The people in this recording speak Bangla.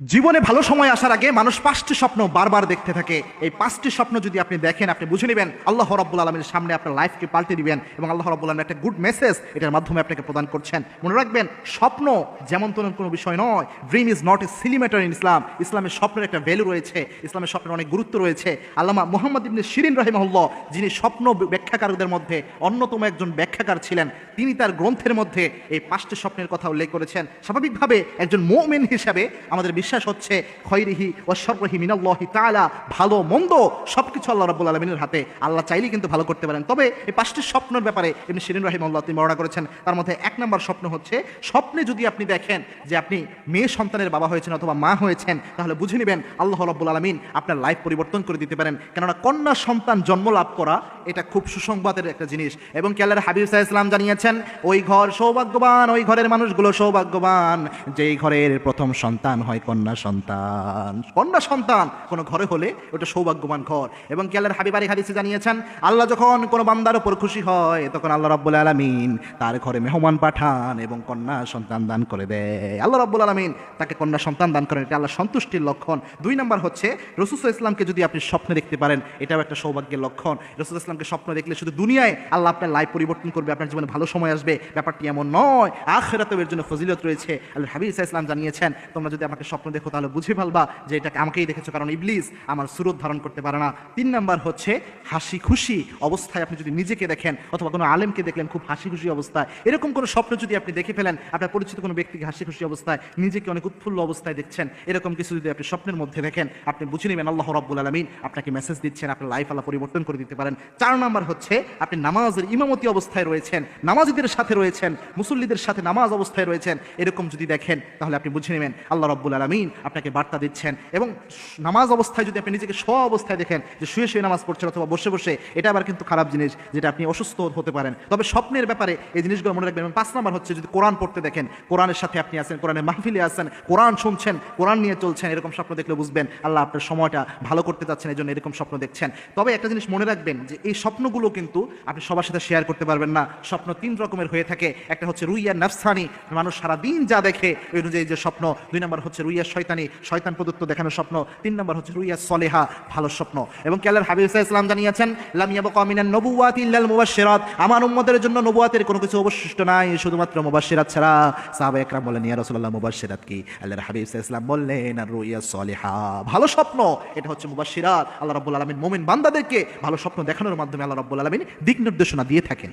জীবনে ভালো সময় আসার আগে মানুষ পাঁচটি স্বপ্ন বারবার দেখতে থাকে। এই পাঁচটি স্বপ্ন যদি আপনি দেখেন, আপনি বুঝে নেবেন, আল্লাহ রব্বুল আলমীর সামনে আপনার লাইফকে পাল্টে দিবেন এবং আল্লাহ রব্বুল আলমী একটা গুড মেসেজ এটার মাধ্যমে আপনাকে প্রদান করছেন। মনে রাখবেন, স্বপ্ন যেমন তেমন কোনো বিষয় নয়। ড্রিম ইজ নট এ সিলিমেটার ইন ইসলাম ইসলামের স্বপ্নের একটা ভ্যালু রয়েছে। ইসলামের স্বপ্নের অনেক গুরুত্ব রয়েছে। আল্লামা মোহাম্মদ ইবনে শিরিন রহিমহল্ল যিনি স্বপ্ন ব্যাখ্যাকারদের মধ্যে অন্যতম একজন ব্যাখ্যাকার ছিলেন, তিনি তার গ্রন্থের মধ্যে এই পাঁচটি স্বপ্নের কথা উল্লেখ করেছেন। স্বাভাবিকভাবে একজন মোমেন হিসাবে আমাদের বিশ্বাস হচ্ছে, খৈরিহি ও সর্বহি মিনাল্লাহি তাআলা, ভালো, মন্দ, সবকিছু আল্লাহ রাব্বুল আলামিনের হাতে। আল্লাহ চাইলেই কিন্তু ভালো করতে পারেন। তবে এই পাঁচটি স্বপ্নের ব্যাপারে এমনি শিরিন রহিমউল্লাহ তিনি বর্ণনা করেছেন। তার মধ্যে এক নম্বর স্বপ্ন হচ্ছে, স্বপ্নে যদি আপনি দেখেন যে আপনি মেয়ে সন্তানের বাবা হয়েছেন অথবা মা হয়েছেন, তাহলে বুঝে নেবেন আল্লাহ রাব্বুল আলামিন আপনার লাইফ পরিবর্তন করে দিতে পারেন। কেননা কন্যা সন্তান জন্ম লাভ করা, এটা খুব সুসংবাদের একটা জিনিস। এবং কেলার হাবিব সাহা ইসলাম জানিয়েছেন, ওই ঘর সৌভাগ্যবান, ওই ঘরের মানুষগুলো সৌভাগ্যবান। যেই ঘরের প্রথম সন্তান হয় সন্তান। কন্যা সন্তান, কোনো ঘরে হলে ওটা সৌভাগ্যবান ঘর। এবং কেলার হাবিব আলী হাদিসে জানিয়েছেন, আল্লাহ যখন কোনো বান্দার উপর খুশি হয়, তখন আল্লাহ রাব্বুল আলামিন তার ঘরে মেহমান পাঠান এবং কন্যা সন্তান দান করে দেয়। আল্লাহ রাব্বুল আলামিন তাকে কন্যা সন্তান দান করেন, এটা আল্লাহ সন্তুষ্টির লক্ষণ। দুই নম্বর হচ্ছে রসুল ইসলামকে যদি আপনি স্বপ্নে দেখতে পারেন, এটাও একটা সৌভাগ্যের লক্ষণ। রসুল ইসলামকে স্বপ্ন দেখলে শুধু দুনিয়ায় আল্লাহ আপনার লাইফ পরিবর্তন করবে, আপনার জীবনে ভালো সময় আসবে, ব্যাপারটি এমন নয়। আখেরাতেও জন্য ফজিলত রয়েছে। আল্লাহ হাবিব ইসা ইসলাম জানিয়েছেন, তোমরা যদি আমাকে স্বপ্ন দেখো, তাহলে বুঝে ফেলবা যে এটাকে আমাকেই দেখেছ, কারণ ইবলিস আমার সুরত ধারণ করতে পারে না। তিন নাম্বার হচ্ছে হাসি খুশি অবস্থায় আপনি যদি নিজেকে দেখেন অথবা কোনো আলেমকে দেখলেন খুব হাসি খুশি অবস্থায়, এরকম কোনো স্বপ্ন যদি আপনি দেখে ফেলেন, আপনার পরিচিত কোনো ব্যক্তিকে হাসি খুশি অবস্থায়, নিজেকে অনেক উৎফুল্ল অবস্থায় দেখছেন, এরকম কিছু যদি আপনি স্বপ্নের মধ্যে দেখেন, আপনি বুঝে নেবেন আল্লাহ রব্বুল আলমিন আপনাকে মেসেজ দিচ্ছেন, আপনার লাইফ আল্লাহ পরিবর্তন করে দিতে পারেন। চার নাম্বার হচ্ছে আপনি নামাজের ইমামতি অবস্থায় রয়েছেন, নামাজিদের সাথে রয়েছেন, মুসল্লিদের সাথে নামাজ অবস্থায় রয়েছেন, এরকম যদি দেখেন, তাহলে আপনি বুঝে নেবেন আল্লাহ রব্বুল আলমিন আপনাকে বার্তা দিচ্ছেন। এবং নামাজ অবস্থায় যদি আপনি নিজেকে শোয়া অবস্থায় দেখেন যে শুয়ে শুয়ে নামাজ পড়ছেন অথবা বসে বসে, এটা আবার কিন্তু খারাপ জিনিস যেটা আপনি অসুস্থ হতে পারেন। তবে স্বপ্নের ব্যাপারে এই জিনিসগুলো মনে রাখবেন। পাঁচ নাম্বার হচ্ছে যদি কোরআন পড়তে দেখেন, কোরআনের সাথে আপনি আছেন, কোরআনের মাহফিলে আছেন, কোরআন শুনছেন, কোরআন নিয়ে চলছেন, এরকম স্বপ্ন দেখলে বুঝবেন, আল্লাহ আপনার সময়টা ভালো করতে চাচ্ছেন এই জন্য এরকম স্বপ্ন দেখছেন। তবে একটা জিনিস মনে রাখবেন যে এই স্বপ্নগুলো কিন্তু আপনি সবার সাথে শেয়ার করতে পারবেন না। স্বপ্ন তিন রকমের হয়ে থাকে। একটা হচ্ছে রুইয়া নাফসানি, মানুষ সারা দিন যা দেখে, ওই অনুযায়ী যে স্বপ্ন। দুই নম্বর হচ্ছে রুইয়া শয়তানি, শয়তান প্রদত্ত দেখানোর স্বপ্ন। তিন নম্বর হচ্ছে রুইয়া সলেহা, ভালো স্বপ্ন। এবং কেলার হাবিব ইসলাম জানিয়েছেন লামিয়াব কমিনান নবুয়াত ইল্লাল মুবাশশিরাত। আমার উম্মতের জন্য নবুয়াতের কোনো কিছু অবশিষ্ট নাই, শুধুমাত্র মুবাশশিরাত ছাড়া সাহাবা একরাম বলেন, ইয়া রাসূলুল্লাহ, মুবাশশিরাত কি? আল্লাহর হাবিব ইসলাম বললেন, আর রুইয়া সলেহা, ভালো স্বপ্ন। এটা হচ্ছে মুবাশশিরাত। আল্লাহ রাব্বুল আলামিন মুমিন বান্দাদেরকে ভালো স্বপ্ন দেখানোর মাধ্যমে আল্লাহ রাব্বুল আলামিন দিক নির্দেশনা দিয়ে থাকেন।